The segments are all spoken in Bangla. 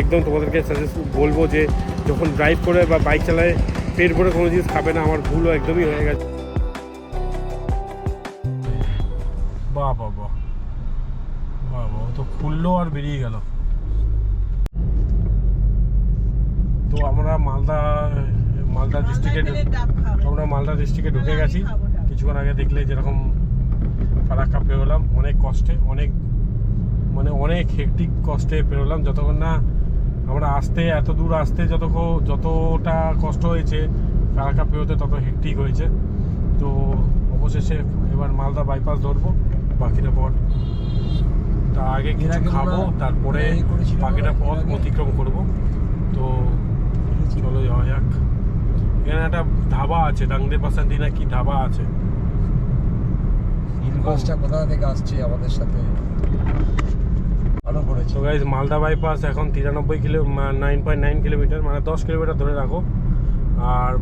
একদম তোমাদেরকে সাজেস্ট বলব যে যখন ড্রাইভ করে বা বাইক চালায় পেট ভরে কোনো জিনিস খাবে না আমার ভুলও একদমই হয়ে গেছে। বাহ বাহ বাহ। বাহ বাহ তো খুললো আর বেরিয়ে গেল। তো আমরা মালদা মালদা ডিস্ট্রিক্টে আমরা মালদা ডিস্ট্রিক্টে ঢুকে গেছি। কিছুক্ষণ আগে দেখলে যেরকম ফারাক্কা পেরোলাম অনেক কষ্টে অনেক মানে অনেক হেকটিক কষ্টে পেরোলাম যতক্ষণ না আমরা আসতে এত দূর আসতে যতক্ষণ যতটা কষ্ট হয়েছে ফারাক্কা পেরোতে তত হেকটিক হয়েছে। তো অবশেষে এবার মালদা বাইপাস ধরবো বাকিটা পথ তা আগে কিছু খাব তারপরে বাকিটা পথ অতিক্রম করব। তো চলো যাওয়া যাক। এখানে একটা ধাবা আছে ডাংদে পাসান্দি না কি ধাবা আছে? নীল বাসটা কোথা থেকে আসছে আমাদের সাথে? ভালো করেছে। তো গাইজ মালদা বাইপাস এখন তিরানব্বই kilo nine point nine kilometer মানে দশ কিলোমিটার ধরে রাখো। আর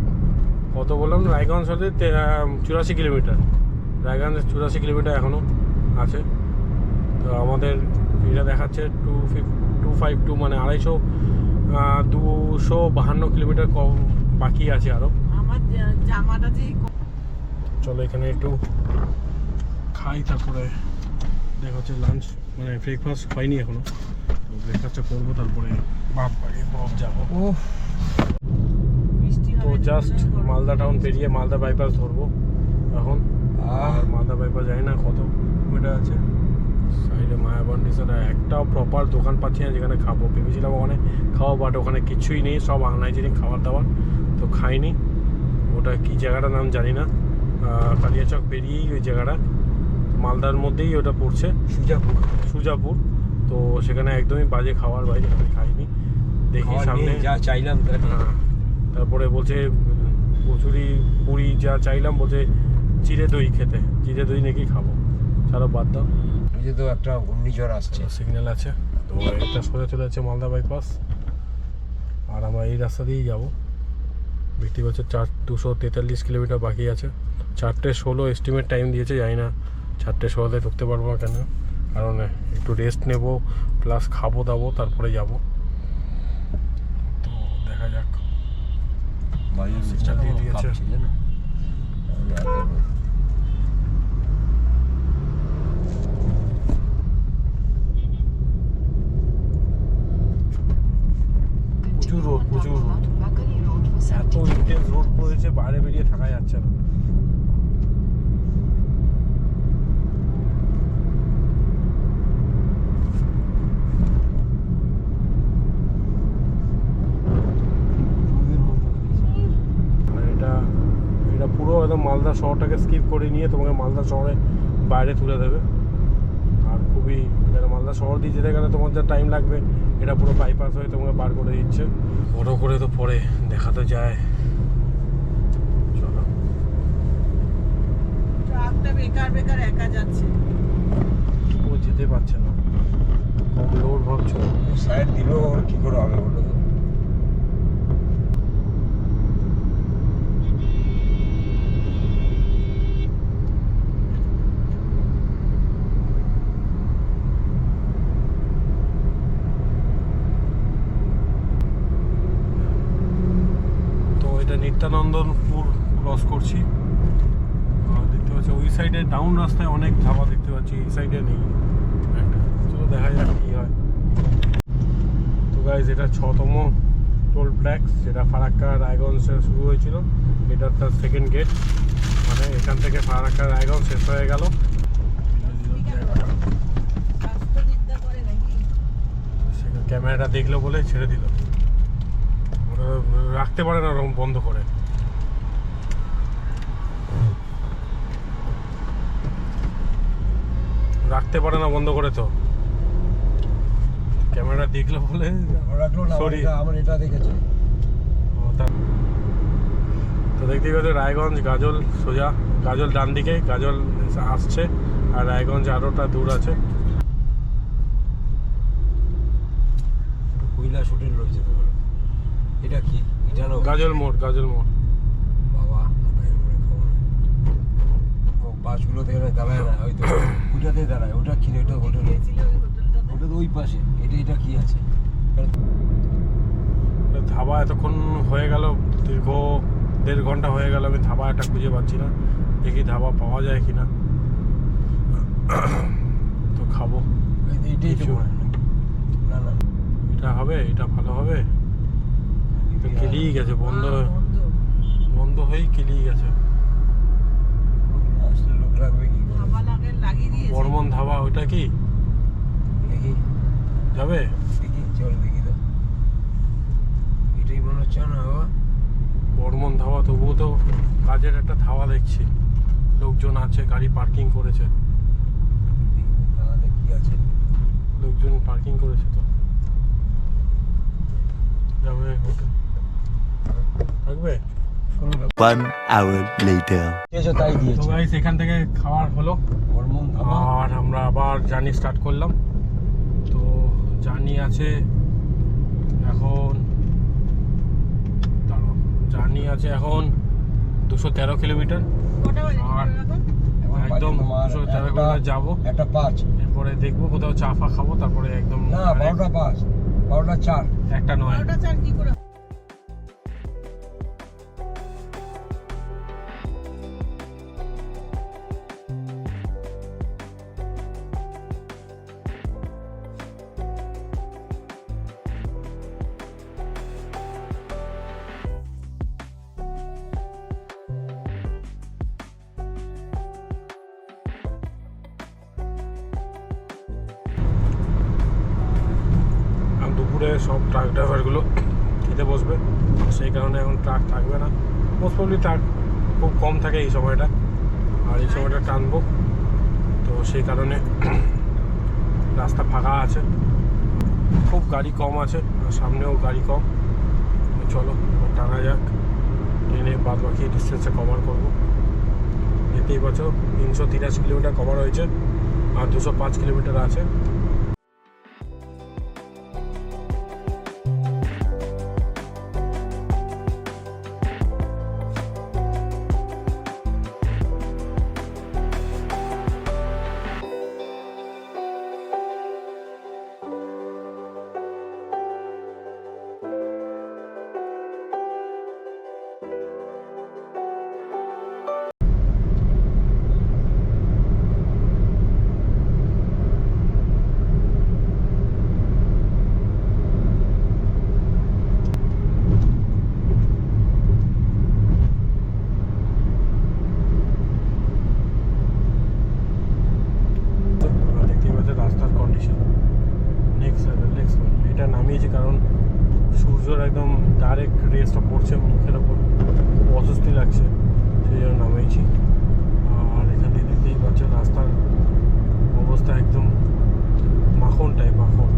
কত বললাম? রায়গঞ্জ হতে চুরাশি কিলোমিটার রায়গঞ্জ চুরাশি কিলোমিটার এখনও আছে। তো আমাদের এটা দেখাচ্ছে টু ফিফ টু ফাইভ টু মানে আড়াইশো দুশো বাহান্ন কিলোমিটার কম বাকি আছে আরও চলো এখানে একটু খাই তারপরে দেখা হচ্ছে লাঞ্চ মানে ব্রেকফাস্ট হয়নি এখনও। ব্রেকফাস্টটা করব তারপরে বাপ বাড়ি বরফ যাব। ও। তো জাস্ট মালদা টাউন পেরিয়ে মালদা বাইপাস ধরবো এখন। আর মালদা বাইপাস জানি না কত কিলোমিটার আছে। সাইডে মায়াবন্ডি সেটা একটাও প্রপার দোকান পাচ্ছি না যেখানে খাব। ভেবেছিলাম ওখানে খাওয়া বাট ওখানে কিছুই নেই সব আনহাইজেনিক খাবার দাবার তো খাইনি। ওটা কি জায়গাটার নাম জানি না। কালিয়াচক পেরিয়েই ওই জায়গাটা। মালদার মধ্যেই ওটা পড়ছে। সুজাপুর। সুজাপুর। তো সেখানে একদমই বাজে খাওয়ার বাইরে আমি খাইনি। দেখি সামনে। যা চাইলাম। হ্যাঁ। তারপরে বলছে কচুরি পুরি যা চাইলাম বলছে চিড়ে দই খেতে। চিড়ে দই নাকি খাব। ছাড়া বাদ দাও। যে তো একটা ঘূর্ণিঝড় আসছে। সিগন্যাল আছে। তো এটা সোজা চলে যাচ্ছে মালদা বাইপাস আর আমরা এই রাস্তা দিয়েই যাব। দেখতে পাচ্ছ চার দুশো তেতাল্লিশ কিলোমিটার বাকি আছে। চারটে ষোলো এস্টিমেট টাইম দিয়েছে জানি না। চারটে ষোলোতে ঢুকতে পারব না কেন? কারণ একটু রেস্ট নেব প্লাস খাব দাবো তারপরে যাব। তো দেখা যাক। দিয়ে দিয়েছে। প্রচুর রোদ প্রচুর রোদ। এত ইন্টেন্স রোদ পড়েছে বাইরে বেরিয়ে থাকা যাচ্ছে না আর এটা এটা পুরো একদম মালদা শহরটাকে স্কিপ করে নিয়ে তোমাকে মালদা শহরে বাইরে তুলে দেবে। আর খুবই এটা মালদা শহর দিয়ে যেতে গেলে তোমার যা টাইম লাগবে এটা পুরো বাইপাস হয়ে তোমাকে বার করে দিচ্ছে। বড় করে তো পরে দেখা তো যায়। চলো। বেকার বেকার একা যাচ্ছে। ও যেতে পারছে না। কম লোড ভাবছ? সাইড দিলেও ওর কি করে হবে বলো তো তো এটা নিত্যানন্দনপুর ক্রস করছি। দেখতে পাচ্ছি, ওই সাইডে ডাউন রাস্তায় অনেক ধাবা দেখতে পাচ্ছি, এই সাইডে নেই। চলো দেখা যাক কি হয়। তো গাইজ এটা ছতম টোল ট্যাক্স যেটা ফারাক্কা রায়গঞ্জে শুরু হয়েছিল। এটা তার সেকেন্ড গেট মানে এখান থেকে ফারাক্কা রায়গঞ্জ শেষ হয়ে গেল। ক্যামেরাটা দেখল বলে ছেড়ে দিল। রাখতে পারে না, ওরকম বন্ধ করে। রাখতে পারে না বন্ধ করে তো। ক্যামেরা দেখল বলে রাখল না আমার এটা- আমার এটা দেখেছে। তো দেখতেই পাচ্ছ রায়গঞ্জ গাজল সোজা গাজল ডান দিকে গাজল আসছে আর রায়গঞ্জ আরোটা দূর আছে। কয়লা শুটের রয়েছে এটা কি? জানো গাজল মোড় গাজল মোড় বাবা মাথায় করে খবর ও বাসগুলো থেকে দাঁড়ায় না হয়তো ওইটাতে দাঁড়ায় ওটা কিনে ওটা হোটেল ওটা তো ওই পাশে এটা এটা কি আছে? ধাবা এতক্ষণ হয়ে গেল দীর্ঘ দেড় ঘণ্টা হয়ে গেল আমি ধাবা একটা খুঁজে পাচ্ছি না দেখি ধাবা পাওয়া যায় কিনা। তো খাব। এই- এইটাই তো? না না। এটা হবে এটা ভালো হবে। তো কেলিয়ে গেছে বন্ধ হয়ে- বন্ধ। বন্ধ হয়েই কেলিয়ে গেছে। লোক রাখবে কি বর্মন ধাবা ওইটা কি? দেখি। যাবে? দেখি চল দেখি তো। এটাই মনে হচ্ছে না বাবা। বর্মন ধাবা তবুও তো কাজের একটা ধাবা দেখছি। লোকজন আছে গাড়ি পার্কিং করেছে। কি আছে? লোকজন পার্কিং করেছে তো। যাবে থাকবে? One hour later. দিয়েছ। তো গাইস এখান থেকে খাওয়ার হলো। আর আমরা আবার জার্নি স্টার্ট করলাম। তো জার্নি আছে এখন জার্নি আছে এখন দুশো তেরো কিলোমিটার আর- একদম দুশো তেরো কিলোমিটার যাব। একটা পাঁচ। এরপরে দেখব কোথাও চা ফা খাব তারপরে একদম না বারোটা পাঁচ। বারোটা চার। একটা নয়। বারোটা চার কি করে? দুপুরে সব ট্রাক ড্রাইভারগুলো খেতে বসবে। সেই কারণে এখন ট্রাক থাকবে না। মোস্ট প্রবলি ট্রাক খুব কম থাকে এই সময়টা। আর এই সময়টা টানবো। তো সেই কারণে রাস্তা ফাঁকা আছে। খুব গাড়ি কম আছে সামনেও গাড়ি কম। চলো টানা যাক। ট্রেনে বাদ বাকি ডিস্টেন্সে কভার করব। দেখতেই বছর তিনশো তিরাশি কিলোমিটার কভার হয়েছে, আর দুশো পাঁচ কিলোমিটার আছে। ডাইরেক্ট রেসটা পড়ছে মুখের ওপর খুব অস্বস্তি লাগছে, সেই জন্য নামিয়েছি আর এখানে দেখতেই পাচ্ছ রাস্তার অবস্থা একদম মাখন টাইপ মাখন।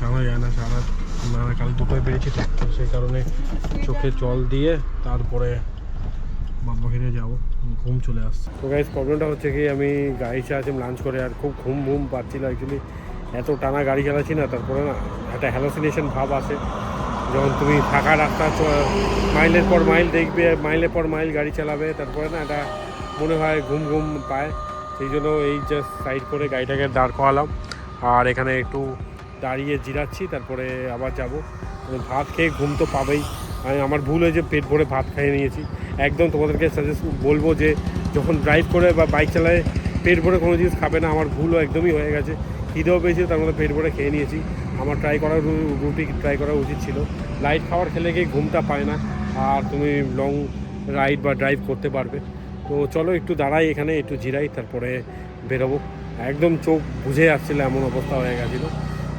চালানো যায় না, সারা না কাল দুটোয় বেরিয়েছি তো সেই কারণে চোখে জল দিয়ে তারপরে বাদবাকিরে যাব, ঘুম চলে আসছে। তো গাইজ প্রবলেমটা হচ্ছে কি, আমি গাড়ি চালাচ্ছিলাম লাঞ্চ করে, আর খুব ঘুম ঘুম পাচ্ছিল অ্যাকচুয়ালি এত টানা গাড়ি চালাচ্ছি না, তারপরে না একটা হ্যালোসিনেশন ভাব আসে। যখন তুমি ফাঁকা রাস্তা মাইলের পর মাইল দেখবে মাইলের পর মাইল গাড়ি চালাবে, তারপরে না এটা মনে হয় ঘুম ঘুম পায়। সেই জন্য এই জাস্ট সাইড করে গাড়িটাকে দাঁড় করালাম। আর এখানে একটু দাঁড়িয়ে জিরাচ্ছি, তারপরে আবার যাব। ভাত খেয়ে ঘুম তো পাবেই। আমি আমার ভুল হয়েছে, পেট ভরে ভাত খেয়ে নিয়েছি। একদম তোমাদেরকে সাজেস্ট বলব যে, যখন ড্রাইভ করে বা বাইক চালায়, পেট ভরে কোনো জিনিস খাবে না, আমার ভুলও একদমই হয়ে গেছে। খিদেও পেয়েছিল, তার মধ্যে পেট ভরে খেয়ে নিয়েছি। আমার ট্রাই করা রুটি ট্রাই করা উচিত ছিল। লাইট খাবার খেলে গিয়ে ঘুমটা পায় না, আর তুমি লং রাইড বা ড্রাইভ করতে পারবে। তো চলো, একটু দাঁড়াই এখানে, একটু জিরাই, তারপরে বেরোবো। একদম চোখ বুঝে আসছিল, এমন অবস্থা হয়ে গেছিল।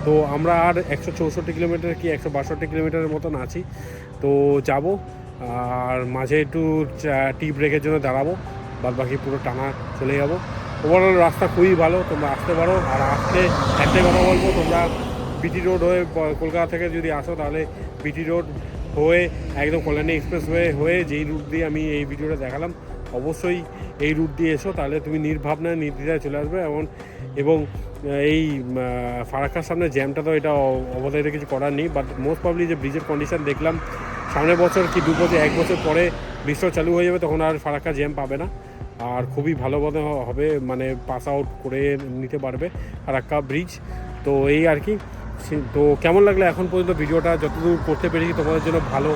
তো আমরা আর একশো চৌষট্টি কিলোমিটার কি একশো বাষট্টি কিলোমিটারের মতন আছি। তো যাব, আর মাঝে একটু টি ব্রেকের জন্য দাঁড়াবো, বাদ বাকি পুরো টানা চলে যাব। ওভারঅল রাস্তা খুবই ভালো, তোমরা আসতে পারো, আর আসতে একটাই কথা বলব, তোমরা বিটি রোড হয়ে কলকাতা থেকে যদি আসো, তাহলে বিটি রোড হয়ে, একদম কল্যাণী এক্সপ্রেস ওয়ে হয়ে, যেই রুট দিয়ে আমি এই ভিডিওটা দেখালাম, অবশ্যই এই রুট দিয়ে এসো, তাহলে তুমি নির্ভাবনায়, নির্দ্বিধায় চলে আসবে এবং এবং এই ফারাক্কার সামনে জ্যামটা তো এটা অ- অবদায়টা কিছু করার নেই বাট মোস্ট প্রবলি যে ব্রিজের কন্ডিশন দেখলাম, সামনের বছর কি দু বছর, এক বছর পরে ব্রিজটা চালু হয়ে যাবে, তখন আর ফারাক্কা জ্যাম পাবে না। আর খুবই ভালোভাবে হবে মানে পাস আউট করে নিতে পারবে ফারাক্কা ব্রিজ তো এই আর কি তো কেমন লাগল এখন পর্যন্ত ভিডিওটা? যতদূর করতে পেরেছি তোমাদের জন্য ভালো।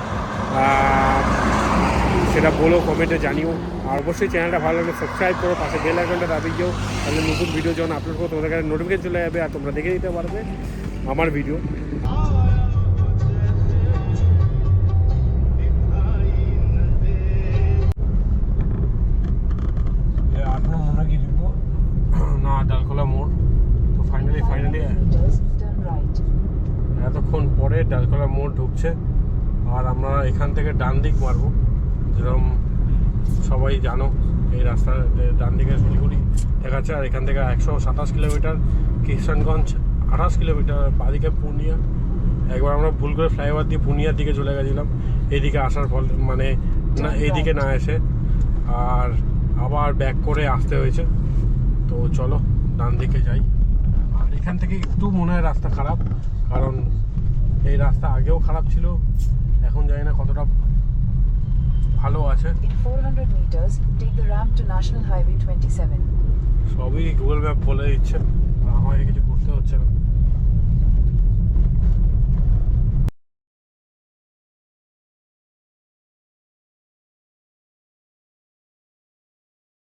সেটা বলো কমেন্টে জানিও। আর অবশ্যই চ্যানেলটা ভালো লাগলে সাবস্ক্রাইব করো পাশে বেল আইকনটা দাবিয়ে তাহলে নতুন ভিডিও যখন আপলোড করো তোমাদের কাছে নোটিফিকেশন চলে যাবে আর তোমরা দেখে নিতে পারবে আমার ভিডিও মনে না ডালখোলা মোড়। তো ফাইনালি ফাইনালি turn right. এতক্ষণ পরে ডালখোলা মোড় ঢুকছে আর আমরা এখান থেকে ডান দিক মারবো। যেরকম সবাই জানো এই রাস্তার ডান দিকে শিলিগুড়ি দেখাচ্ছে আর এখান থেকে একশো সাতাশ কিলোমিটার কিষানগঞ্জ আঠাশ কিলোমিটার বাদিকে পূর্ণিয়া একবার আমরা ভুল করে ফ্লাইওভার দিয়ে পূর্ণিয়ার দিকে চলে গেছিলাম এইদিকে আসার ফল মানে না এইদিকে না এসে। আর আবার ব্যাক করে আসতে হয়েছে। তো চলো ডান দিকে যাই। আর এখান থেকে একটু মনে হয় রাস্তা খারাপ কারণ এই রাস্তা আগেও খারাপ ছিল এখন জানি না কতটা ভালো আছে। In 400 meters take the ramp to national highway 27 সবই গুগল ম্যাপ বলে দিচ্ছে। আমার কিছু করতে হচ্ছে না।